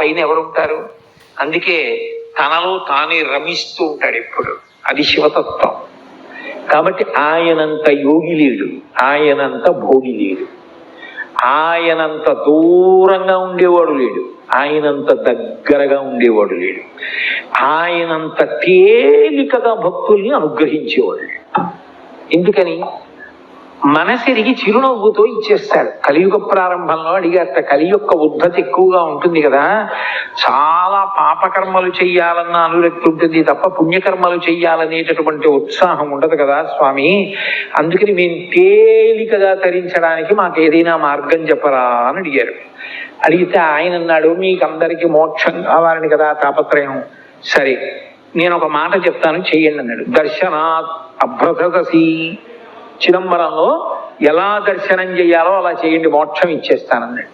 పైన ఎవరుంటారు అందుకే తనలో తానే రమిస్తూ ఉంటాడు ఎప్పుడు. అది శివతత్వం. కాబట్టి ఆయనంత యోగి లేడు ఆయనంత భోగి లేడు ఆయనంత దూరంగా ఉండేవాడు లేడు ఆయనంత దగ్గరగా ఉండేవాడు లేడు. ఆయనంత తేలికగా భక్తుల్ని అనుగ్రహించేవాడు లేడు. ఎందుకని? మనసిరిగి చిరునవ్వుతో ఇచ్చేస్తాడు కలియుగ ప్రారంభంలో అడిగారట కలి యొక్క ఉద్ధతి ఎక్కువగా ఉంటుంది కదా? చాలా పాపకర్మలు చెయ్యాలన్న అనురక్తి ఉంటుంది తప్ప పుణ్యకర్మలు చెయ్యాలనేటటువంటి ఉత్సాహం ఉండదు కదా స్వామి? అందుకని మేము తేలికగా తరించడానికి మాకు ఏదైనా మార్గం చెప్పరా? అని అడిగారు. అడిగితే ఆయన అన్నాడు మీకు అందరికీ మోక్షం కావాలని కదా తాపత్రయం. సరే నేను ఒక మాట చెప్తాను చెయ్యండి అన్నాడు. దర్శనాత్ అభ్రససి చిదంబరంలో ఎలా దర్శనం చేయాలో అలా చేయండి మోక్షం ఇచ్చేస్తానన్నాడు.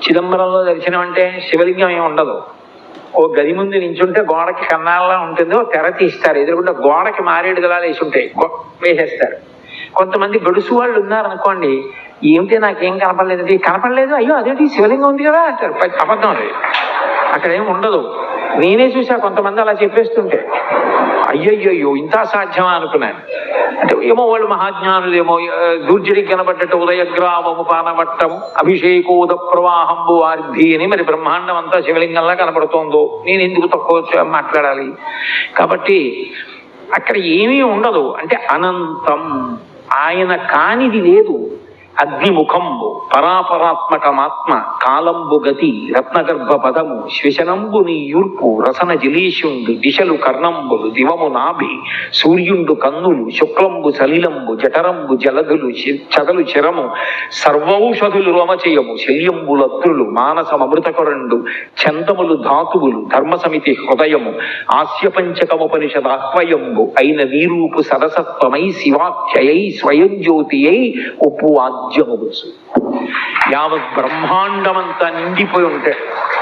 చిదంబరంలో దర్శనం అంటే శివలింగం ఏమి ఉండదు. ఓ గది ముందు నించుంటే గోడకి కన్నాల్లా ఉంటుంది ఓ తెర తీస్తారు ఎదురుకుండా గోడకి మారేడు గలాలు వేసి ఉంటాయి వేసేస్తారు. కొంతమంది గడుసు వాళ్ళు ఉన్నారనుకోండి ఏమిటి నాకేం కనపడలేదు? కనపడలేదు? అయ్యో అదేంటి? శివలింగం ఉంది కదా అంటారు. అబద్ధం అది. అక్కడ ఏం ఉండదు. నేనే చూసా కొంతమంది అలా చెప్పేస్తుంటే. అయ్యయ్యో ఇంత సాధ్యమా అనుకున్నాను. అంటే ఏమో వాళ్ళు మహాజ్ఞానులు ఏమో ఆ, దూర్జడికి కనబడ్డట్టు ఉదయగ్రామము పానవట్టము అభిషేకోద ప్రవాహంబు వార్ధి అని మరి బ్రహ్మాండం అంతా శివలింగంలా కనబడుతోందో నేను ఎందుకు తక్కువ మాట్లాడాలి? కాబట్టి అక్కడ ఏమీ ఉండదు. అంటే అనంతం ఆయన కానిది లేదు. అగ్నిముఖంబు పరాపరాత్మకమాత్మ కాలంబు గతి రత్నగర్భ పదము శ్వశనంబు నీ యూర్పు రసన జిలీషుండు దిశలు కర్ణంబులు దివము నాభి సూర్యుండు కన్నులు శుక్లంబు సలిలంబు జఠరంబు జలధులు చదలు చిరము సర్వౌషధులు రోమచయము శల్యంబు లత్రులు మానసమృతకరండు చందములు ధాతువులు ధర్మ సమితి హృదయము ఆస్యపంచకముపనిషదాహ్వయంబు అయిన నీరూపు సరసత్వమై శివాఖ్యయై స్వయం జ్యోతియై ఉప్పు ఆజ్యముగుసు యావత్ బ్రహ్మాండమంతా నిండిపోయి ఉంటాడు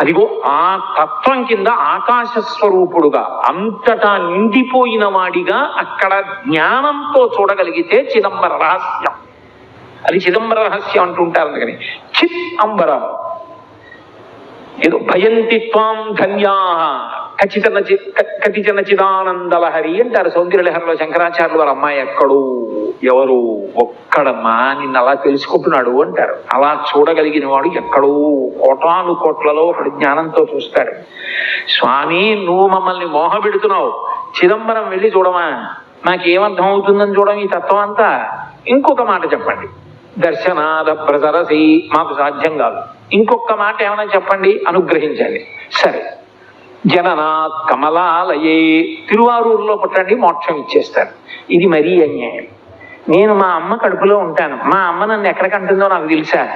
అదిగో ఆ తత్వం కింద ఆకాశ స్వరూపుడుగా అంతటా నిండిపోయిన వాడిగా అక్కడ జ్ఞానంతో చూడగలిగితే చిదంబర రహస్యం. అది చిదంబర రహస్యం అంటుంటారు అందుకని. చిత్ అంబరం. ఏదో భయంతి త్వాం ధన్యా. ఖచ్చితన కటిచన చిదానందలహరి అంటారు. సౌందర్యలహరిలో శంకరాచార్యులు వారు అమ్మాయి ఎక్కడు? ఎవరు? ఒక్కడమ్మా నిన్ను అలా తెలుసుకుంటున్నాడు అంటారు. అలా చూడగలిగిన వాడు ఎక్కడో? కోటాను కోట్లలో ఒకటి జ్ఞానంతో చూస్తాడు. స్వామి నువ్వు మమ్మల్ని మోహపెడుతున్నావు చిదంబరం వెళ్ళి చూడమా? నాకేమర్థం అవుతుందని చూడడం ఈ తత్వం అంతా? ఇంకొక మాట చెప్పండి. దర్శనాద ప్రసరసి మాకు సాధ్యం కాదు. ఇంకొక మాట ఏమైనా చెప్పండి? అనుగ్రహించండి. సరే. జననాత్ కమలాలయే. తిరువారూరులో పుట్టండి మోక్షం ఇచ్చేస్తారు. ఇది మరీ అన్యాయం. నేను మా అమ్మ కడుపులో ఉంటాను. మా అమ్మ నన్ను ఎక్కడ కంటుందో నాకు తెలుసా?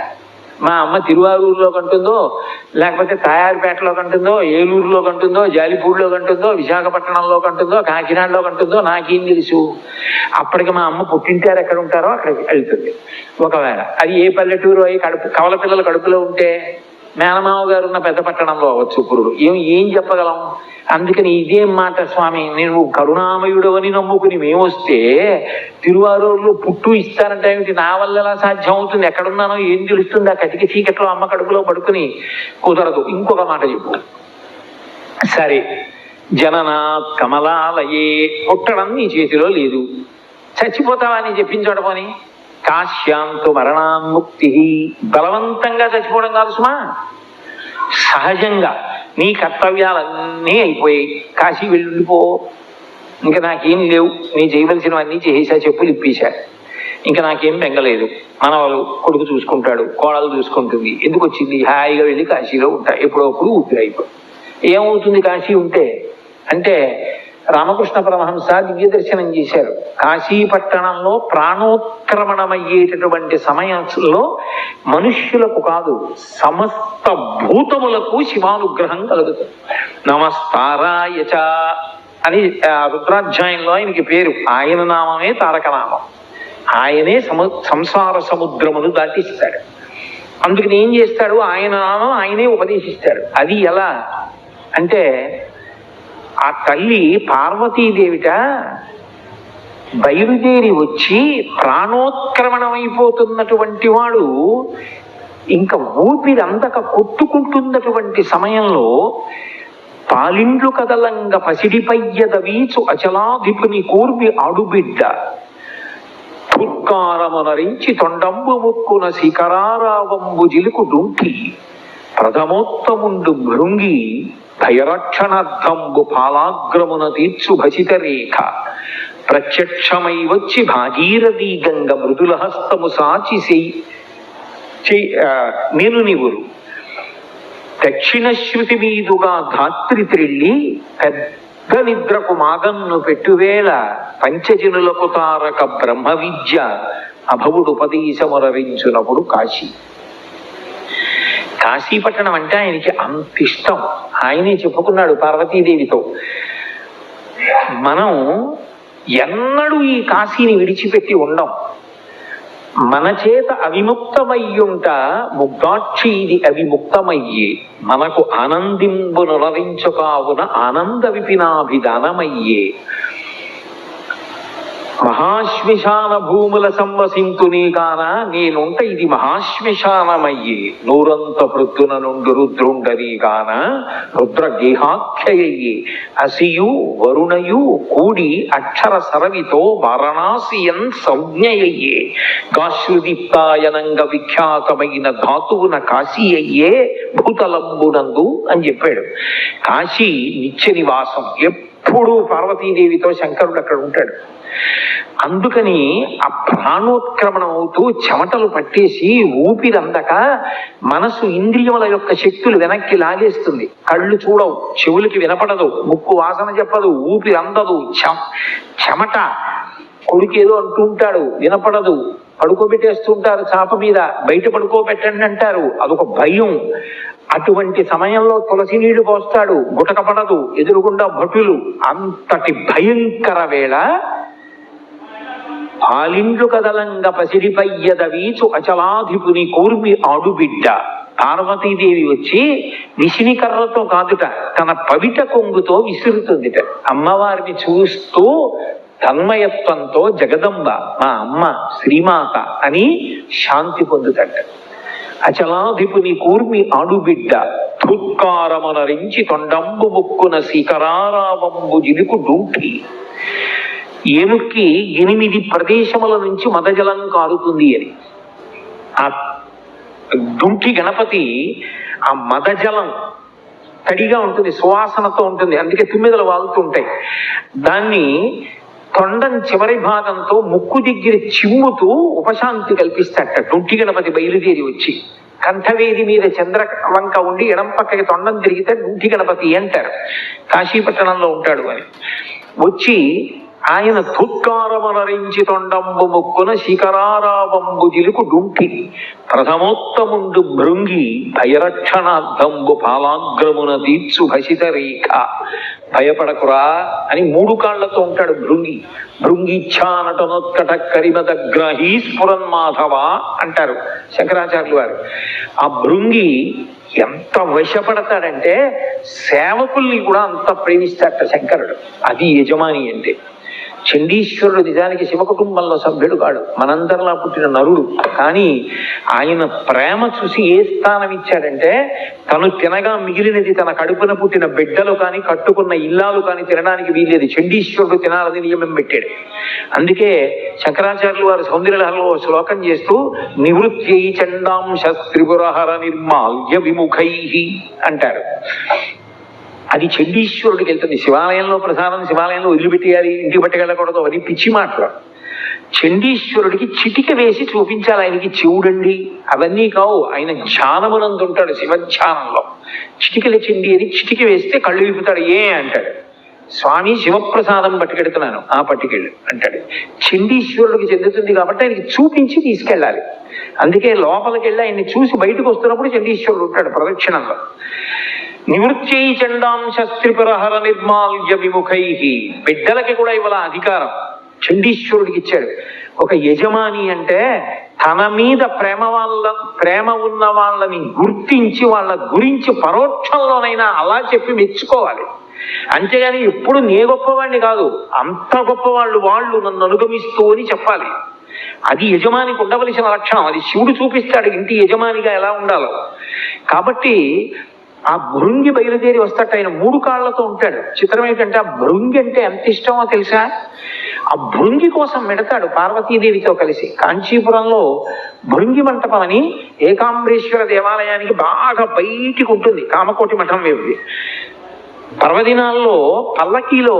మా అమ్మ తిరువారూరులో కంటుందో లేకపోతే తయారుపేటలో కంటుందో ఏలూరులో కంటుందో జాలిపూడిలో కంటుందో విశాఖపట్నంలో కంటుందో కాకినాడలో కంటుందో నాకేం తెలుసు? అప్పటికి మా అమ్మ పుట్టింటారు ఎక్కడ ఉంటారో అక్కడికి వెళ్తుంది. ఒకవేళ అది ఏ పల్లెటూరు అయి కడుపు కవల పిల్లల కడుపులో ఉంటే మేనమావ గారు ఉన్న పెద్ద పట్టణంలో అవ్వచ్చు పురుడు ఏం ఏం చెప్పగలం? అందుకని ఇదేం మాట స్వామి నేను కరుణామయుడు అని నమ్ముకుని మేమొస్తే తిరువారూరులో పుట్టు ఇస్తానంటే ఏమిటి? నా వల్ల ఎలా సాధ్యం అవుతుంది ఎక్కడున్నానో ఏం తెలుస్తుంది? ఆ కటికి చీకట్లో అమ్మ కడుపులో పడుకుని కుదరదు. ఇంకొక మాట చెప్పు. సరే. జననాత్ కమలాలయే పుట్టడం నీ చేతిలో లేదు. చచ్చిపోతావా అని చెప్పించోడ కాశ్యాంతు మరణాన్ముక్తి బలవంతంగా చచ్చిపోవడం కాదు సుమా. సహజంగా నీ కర్తవ్యాలన్నీ అయిపోయాయి. కాశీ వెళ్ళిపో ఇంకా నాకేం లేవు. నీ చేయవలసినవన్నీ చేసా చెప్పులు ఇప్పేశా ఇంకా నాకేం బెంగలేదు. మనవాళ్ళు కొడుకు చూసుకుంటాడు కోడలు చూసుకుంటుంది. ఎందుకు వచ్చింది? హాయిగా వెళ్ళి కాశీలో ఉంటా. ఎప్పుడప్పుడు ఊపిరి అయిపో. ఏమవుతుంది కాశీ ఉంటే? అంటే రామకృష్ణ పరమహంస దివ్య దర్శనం చేశారు. కాశీ పట్టణంలో ప్రాణోత్క్రమణమయ్యేటటువంటి సమయంలో మనుష్యులకు కాదు సమస్త భూతములకు శివానుగ్రహం కలుగుతుంది. నమస్తారాయ అని రుద్రాధ్యాయంలో ఆయనకి పేరు. ఆయన నామమే తారక నామం ఆయనే సము సంసార సముద్రమును దాటిస్తాడు. అందుకని ఏం చేస్తాడు? ఆయన నామం ఆయనే ఉపదేశిస్తాడు. అది ఎలా? అంటే ఆ తల్లి పార్వతీదేవిట బయలుదేరి వచ్చి ప్రాణోత్క్రమణమైపోతున్నటువంటి వాడు ఇంకా ఊపిరంతక కొట్టుకుంటున్నటువంటి సమయంలో పాలిండ్లు కదలంగ పసిడిపయ్యద వీచు అచలాధిపుని కూర్మి అడుబిడ్డ పుత్కారమునరించి తొండంబు ముక్కున శిఖరారావంబు జిలుకు డుంకి ప్రథమోత్తముండు భృంగి భయరక్షణార్థంబు పాలాగ్రమున తీర్చు భసిత రేఖ ప్రత్యక్షమై వచ్చి భాగీరథీ గంగ మృదుల హస్తము సాచి సెయ్- నేను నీవురు. దక్షిణ శృతి మీదుగా ధాత్రి త్రిల్లి పెద్ద నిద్రకు మాగన్ను పెట్టువేళ పంచజనులకు తారక బ్రహ్మ విద్య అభవుడు ఉపదేశమురవించునప్పుడు కాశీ. కాశీపట్టణం అంటే ఆయనకి అంత ఇష్టం. ఆయనే చెప్పుకున్నాడు పార్వతీదేవితో. మనం ఎన్నడూ ఈ కాశీని విడిచిపెట్టి ఉండం. మన చేత అవిముక్తమయ్యుంట ముగ్ధాక్షి ఇది అవిముక్తమయ్యే. మనకు ఆనందింబునులరించు కావున ఆనంద విపినాభిధానమయ్యే మహాశ్మశాన భూముల సంవసింతుని కాన నేనుంట ఇది మహాశ్మిశానమయ్యే నూరంత పృత్తున నుండి రుద్రుండరిగాన రుద్ర గేహాఖ్యయ్యి అసియు వరుణయు కూడి అక్షర సరవితో వారణాసియన్ సంజ్ఞయ్యే గాశ్రుదీప్తాయనంగ విఖ్యాతమైన ధాతువున కాశీ అయ్యే భూతలంబునందు అని చెప్పాడు. కాశీ నిత్య నివాసం ఎప్పుడూ పార్వతీదేవితో శంకరుడు అక్కడ ఉంటాడు. అందుకని ఆ ప్రాణోత్క్రమణం అవుతూ చెమటలు పట్టేసి ఊపిరందక మనసు ఇంద్రియముల యొక్క శక్తులు వెనక్కి లాగేస్తుంది. కళ్ళు చూడవు చెవులకి వినపడదు ముక్కు వాసన చెప్పదు ఊపిరి అందదు. చెమ- చెమట కొడుకేదో ఏదో అంటూ ఉంటాడు వినపడదు. పడుకోబెట్టేస్తుంటారు చాప మీద బయట పడుకోబెట్టండి అంటారు. అదొక భయం. అటువంటి సమయంలో తులసి నీళ్ళు పోస్తాడు గుటక పడదు ఎదురుగుండా భటులు. అంతటి భయంకర వేళ ఆలిండ్లు కదలంగ పసిరిపయ్యద వీచు అచలాధిపుని కూర్మి ఆడుబిడ్డ. పార్వతీదేవి వచ్చి విసిని కర్రతో కాదుట తన పవిట కొంగుతో విసురుతుందిట. అమ్మవారిని చూస్తూ తన్మయత్వంతో జగదంబ మా అమ్మ శ్రీమాత అని శాంతి పొందుతట. అచలాధిపుని కూర్మి ఆడుబిడ్డ ధుత్కారమనరించి తొండంబు ముక్కున శిఖరారావంబు జిలుకు డూటి ఏనుక్కి ఎనిమిది ప్రదేశముల నుంచి మదజలం కారుతుంది అని? ఆ దుంకి గణపతి ఆ మదజలం తడిగా ఉంటుంది సువాసనతో ఉంటుంది అందుకే తుమ్మెదలు వాలుతుంటాయి ఉంటాయి దాన్ని తొండం చివరి భాగంతో ముక్కు దగ్గర చిమ్ముతూ ఉపశాంతి కల్పిస్తాట దుంటి గణపతి బయలుదేరి వచ్చి కంఠవేది మీద చంద్ర వంక ఉండి ఎడం పక్కకి తొండం తిరిగితే డుంటి గణపతి అంటారు. కాశీపట్టణంలో ఉంటాడు అని. వచ్చి ఆయన ధుత్కారమనరించి తొండంబు ముక్కున శిఖరారావంబు జిలుకు డుంకి ప్రథమోత్తముండు భృంగి భయరక్షణార్థంబు పాలాగ్రమున తీర్చు భసిత రేఖ. భయపడకురా అని మూడు కాళ్ళతో ఉంటాడు భృంగి. భృంగిచ్ఛానటనోత్కట కరిమదగ్రహీ స్ఫురన్ మాధవ అంటారు శంకరాచార్యులు వారు. ఆ భృంగి ఎంత వశపడతాడంటే సేవకుల్ని కూడా అంత ప్రేమిస్తాడట శంకరుడు. అది యజమాని అంటే. చండీశ్వరుడు నిజానికి శివ కుటుంబంలో సభ్యుడు కాడు. మనందరిలా పుట్టిన నరుడు. కానీ ఆయన ప్రేమ చూసి ఏ స్థానం ఇచ్చాడంటే తను తినగా మిగిలినది తన కడుపున పుట్టిన బిడ్డలు కానీ కట్టుకున్న ఇల్లాలు కానీ తినడానికి వీల్లేదు. చండీశ్వరుడు తినాలని నియమం పెట్టాడు. అందుకే శంకరాచార్యులు వారు సౌందర్యలహరలో శ్లోకం చేస్తూ నివృత్తి చండాంశ త్రిపురహర నిర్మాల్య విముఖై అంటారు. అది చండీశ్వరుడికి వెళ్తుంది శివాలయంలో ప్రసాదం శివాలయంలో వదిలిపెట్టేయాలి ఇంటికి పట్టుకెళ్ళకూడదు అని పిచ్చి మాటలు. చండీశ్వరుడికి చిటిక వేసి చూపించాలి ఆయనకి చెవుడండి. అవన్నీ కావు. ఆయన ధ్యానమునందు ఉంటాడు శివధ్యానంలో. చిటికల చెండి అని చిటిక వేస్తే కళ్ళు విప్పుతాడు. ఏ అంటాడు? స్వామి శివప్రసాదం పట్టుకెడుతున్నాను. ఆ పట్టుకెళ్ళు అంటాడు. చండీశ్వరుడికి చెందుతుంది కాబట్టి ఆయనకి చూపించి తీసుకెళ్ళాలి. అందుకే లోపలికి వెళ్ళి ఆయన్ని చూసి బయటకు వస్తున్నప్పుడు చండీశ్వరుడు ఉంటాడు ప్రదక్షిణంలో. నివృత్యై చండాం త్రిపురహర నిర్మాల్య విముఖై బిడ్డలకి కూడా ఇవాళ అధికారం. చండీశ్వరుడికి ఇచ్చాడు. ఒక యజమాని అంటే తన మీద ప్రేమ వాళ్ళ ప్రేమ ఉన్న వాళ్ళని గుర్తించి వాళ్ళ గురించి పరోక్షంలోనైనా అలా చెప్పి మెచ్చుకోవాలి. అంతేగాని ఎప్పుడు నే గొప్పవాడిని కాదు అంత గొప్పవాళ్ళు వాళ్ళు నన్ను అనుగమిస్తూ అని చెప్పాలి. అది యజమానికి ఉండవలసిన లక్షణం. అది శివుడు చూపిస్తాడు ఇంటి యజమానిగా ఎలా ఉండాలో. కాబట్టి ఆ భృంగి బయలుదేరి వస్తాట ఆయన మూడు కాళ్ళతో ఉంటాడు. చిత్రం ఏంటంటే ఆ భృంగి అంటే ఎంత ఇష్టమో తెలుసా? ఆ భృంగి కోసం మెడతాడు పార్వతీదేవితో కలిసి. కాంచీపురంలో భృంగి మంటపం అని ఏకాంబరేశ్వర దేవాలయానికి బాగా బయటికి ఉంటుంది. కామకోటి మఠం వేది పర్వదినాల్లో పల్లకీలో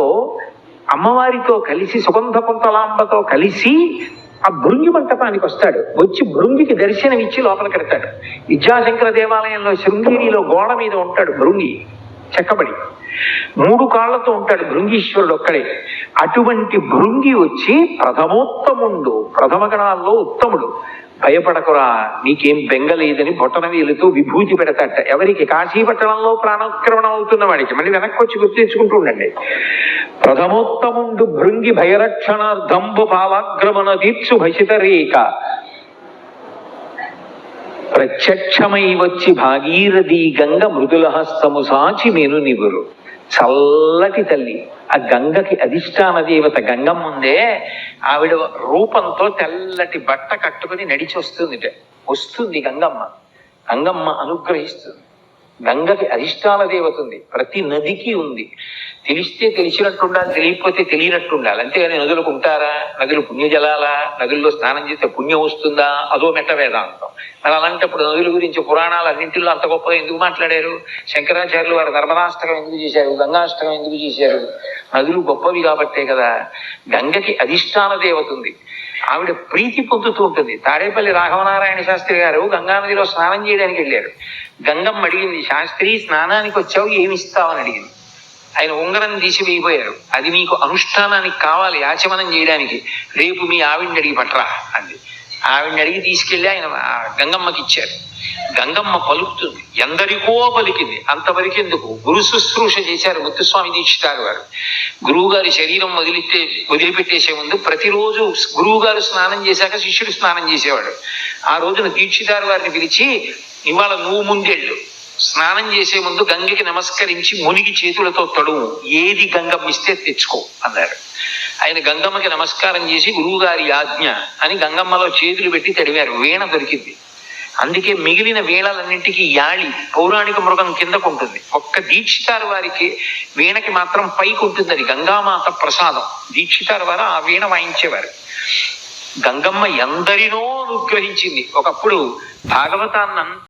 అమ్మవారితో కలిసి సుగంధ పుంతలాంబతో కలిసి ఆ భృంగి మంటపానికి వస్తాడు. వచ్చి భృంగికి దర్శనం ఇచ్చి లోపలికి వెడతాడు విద్యాశంకర దేవాలయంలో శృంగేరిలో గోడ మీద ఉంటాడు భృంగి చెక్కబడి. మూడు కాళ్ళతో ఉంటాడు భృంగీశ్వరుడు ఒక్కడే. అటువంటి భృంగి వచ్చి ప్రథమోత్తముండు ప్రథమ గణాల్లో ఉత్తముడు. భయపడకురా నీకేం బెంగలేదని బొట్టన వేలుతో విభూతి పెడతాట. ఎవరికి? కాశీపట్టణంలో ప్రాణోత్క్రమణం అవుతున్న వాడికి. మళ్ళీ వెనక్కి వచ్చి గుర్తించుకుంటూ ఉండండి. ప్రథమోత్తముండు భృంగి భయరక్షణార్థంబు పావాగ్రమణ తీర్చు భసిత రేఖ. ప్రత్యక్షమై వచ్చి భాగీరథీ గంగ మృదుల హస్తము సాచి నేను నిగురు చల్లటి తల్లి. ఆ గంగకి అధిష్టాన దేవత గంగమ్మ ఉందే ఆవిడ రూపంతో తెల్లటి బట్ట కట్టుకుని నడిచి వస్తుంది వస్తుంది గంగమ్మ. గంగమ్మ అనుగ్రహిస్తుంది. గంగకి అధిష్టాన దేవత ఉంది. ప్రతి నదికి ఉంది. తెలిస్తే తెలిసినట్టు ఉండాలి తెలియకపోతే తెలియనట్టు ఉండాలి అంతేగాని నదులకు ఉంటారా? నదులు పుణ్యజలాలా? నదుల్లో స్నానం చేస్తే పుణ్యం వస్తుందా? అదో మెట్ట వేదాంతం. మరి అలాంటప్పుడు నదుల గురించి పురాణాలు అన్నింటిలో అంత గొప్పగా ఎందుకు మాట్లాడారు? శంకరాచార్యులు వారు నర్మదాష్టకం ఎందుకు చేశారు? గంగాష్టకం ఎందుకు చేశారు? నదులు గొప్పవి కాబట్టే కదా. గంగకి అధిష్టాన దేవత ఉంది. ఆవిడ ప్రీతి పొందుతూ ఉంటుంది. తాడేపల్లి రాఘవనారాయణ శాస్త్రి గారు గంగానదిలో స్నానం చేయడానికి వెళ్ళారు. గంగమ్మ అడిగింది శాస్త్రి స్నానానికి వచ్చావు ఏమి ఇస్తావని అడిగింది. ఆయన ఉంగరం తీసి వేయిపోయారు. అది మీకు అనుష్ఠానానికి కావాలి ఆచమనం చేయడానికి. రేపు మీ ఆవిడని అడిగి పట్రా అంది. ఆవిడని అడిగి తీసుకెళ్ళి ఆయన ఆ గంగమ్మకి ఇచ్చారు. గంగమ్మ పలుకుతుంది. ఎందరికో పలికింది. అంతవరకు ఎందుకు? గురు శుశ్రూష చేశారు ముత్తుస్వామి దీక్షితారు వారు. గురువుగారి శరీరం వదిలితే వదిలిపెట్టేసే ముందు ప్రతిరోజు గురువుగారు స్నానం చేశాక శిష్యుడు స్నానం చేసేవాడు ఆ రోజున దీక్షితారు వారిని పిలిచి ఇవాళ నువ్వు ముందెళ్ళు. స్నానం చేసే ముందు గంగకి నమస్కరించి మునిగి చేతులతో తడువు ఏది గంగమ్మ ఇస్తే తెచ్చుకో అన్నారు ఆయన గంగమ్మకి నమస్కారం చేసి గురువు గారి ఆజ్ఞ అని గంగమ్మలో చేతులు పెట్టి తడివారు. వీణ దొరికింది. అందుకే మిగిలిన వీణలన్నింటికి యాళి పౌరాణిక మృగం కిందకు ఉంటుంది. ఒక్క దీక్షితారు వారికి వీణకి మాత్రం పైకి ఉంటుంది అది గంగామాత ప్రసాదం. దీక్షితారు వారు ఆ వీణ వాయించేవారు. గంగమ్మ ఎందరినో అనుగ్రహించింది. ఒకప్పుడు భాగవతాన్నం